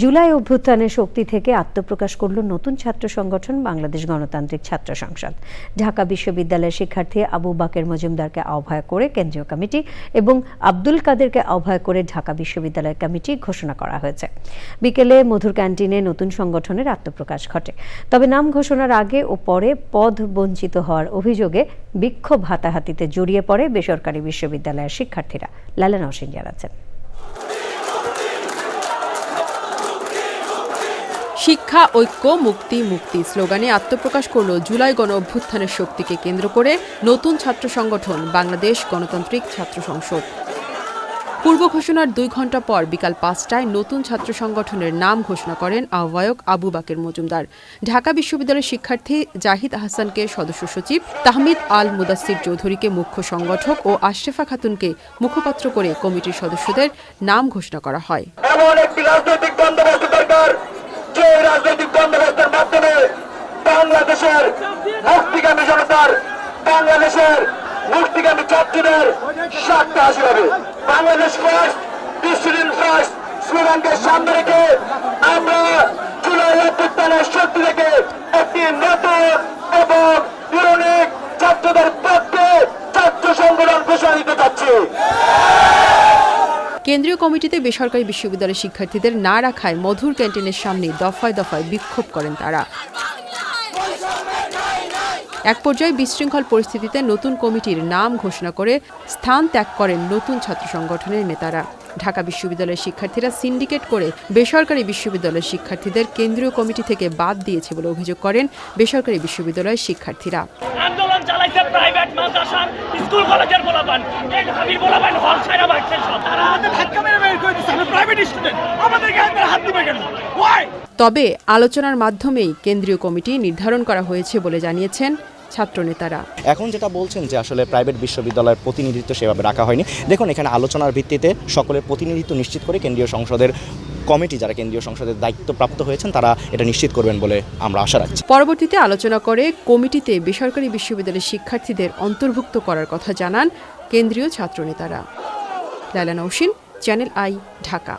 জুলাই অভ্যুত্থানের শক্তি থেকে আত্মপ্রকাশ করল নতুন ছাত্র সংগঠন বাংলাদেশ গণতান্ত্রিক ছাত্র সংসদ। ঢাকা বিশ্ববিদ্যালয়ের শিক্ষার্থী আবু বাকের মজুমদারকে আহ্বায়ক করে কেন্দ্রীয় কমিটি এবং আব্দুল কাদেরকে আহ্বায়ক করে ঢাকা বিশ্ববিদ্যালয় কমিটি ঘোষণা করা হয়েছে। বিকেলে মধুর ক্যান্টিনে নতুন সংগঠনের আত্মপ্রকাশ ঘটে। তবে নাম ঘোষণার আগে ও পরে পদ বঞ্চিত হওয়ার অভিযোগে বিক্ষোভ হাতাহাতিতে জড়িয়ে পড়ে বেসরকারি বিশ্ববিদ্যালয়ের শিক্ষার্থীরা। লালা নসিন জানাচ্ছেন। শিক্ষা, ঐক্য, মুক্তি মুক্তি। স্লোগানে আত্মপ্রকাশ করল জুলাই গণ অভ্যুত্থানের শক্তিকে কেন্দ্র করে নতুন ছাত্র সংগঠন, বাংলাদেশ গণতান্ত্রিক ছাত্র সংসদ। পূর্ব ঘোষণার দুই ঘণ্টা পর বিকাল পাঁচটায় নতুন ছাত্র সংগঠনের নাম ঘোষণা করেন আহ্বায়ক আবু বাকের মজুমদার। ঢাকা বিশ্ববিদ্যালয়ের শিক্ষার্থী জাহিদ আহসানকে সদস্য সচিব তাহমিদ আল মুদাসির চৌধুরীকে মুখ্য সংগঠক ও আশরেফা খাতুনকে মুখপাত্র করে কমিটির সদস্যদের নাম ঘোষণা করা হয়। বন্দোবস্তের মাধ্যমে বাংলাদেশের মুক্তিগামী জনতার, বাংলাদেশের মুক্তিগামী ছাত্রীদের স্বার্থ হাসিল হবে। বাংলাদেশ ফার্স্ট ডিসিশন ফার্স্ট স্লোগানকে সামনে রেখে আমরা জুলাই অভ্যুত্থানের শক্তি থেকে একটি নতুন এবং ইউনিক ছাত্রদের পক্ষে ছাত্র সংগঠন ঘোষণা দিতে চাচ্ছি। কেন্দ্রীয় কমিটিতে বেসরকারি বিশ্ববিদ্যালয়ের শিক্ষার্থীদের না রাখায় মধুর ক্যান্টিনের সামনে দফায় দফায় বিক্ষোভ করেন তারা। এক পর্যায়ে বিশৃঙ্খল পরিস্থিতিতে নতুন কমিটির নাম ঘোষণা করে স্থান ত্যাগ করেন নতুন ছাত্র সংগঠনের নেতারা। ঢাকা বিশ্ববিদ্যালয়ের শিক্ষার্থীরা সিন্ডিকেট করে বেসরকারি বিশ্ববিদ্যালয়ের শিক্ষার্থীদের কেন্দ্রীয় কমিটি থেকে বাদ দিয়েছে বলে অভিযোগ করেন বেসরকারি বিশ্ববিদ্যালয়ের শিক্ষার্থীরা। প্রাইভেট স্কুল কলেজের দিচ্ছে স্টুডেন্ট আমাদের হাত দিবে কেন? ওয়াই তবে আলোচনার মাধ্যমেই কেন্দ্রীয় কমিটি নির্ধারণ করা হয়েছে বলে জানিয়েছেন ছাত্রনেতারা। এখন যেটা বলছেন যে আসলে প্রাইভেট বিশ্ববিদ্যালয়ের প্রতিনিধিত্ব সেভাবে রাখা হয়নি। দেখুন এখানে আলোচনার ভিত্তিতে সকলের প্রতিনিধিত্ব নিশ্চিত করে কেন্দ্রীয় সংসদের কমিটি যারা কেন্দ্রীয় সংসদের দায়িত্বপ্রাপ্ত হয়েছেন তারা এটা নিশ্চিত করবেন বলে আমরা আশা রাখছি। পরবর্তীতে আলোচনা করে কমিটিতে বেসরকারি বিশ্ববিদ্যালয়ের শিক্ষার্থীদের অন্তর্ভুক্ত করার কথা জানান কেন্দ্রীয় ছাত্রনেতারা। লালা নৌসিন চ্যানেল আই ঢাকা।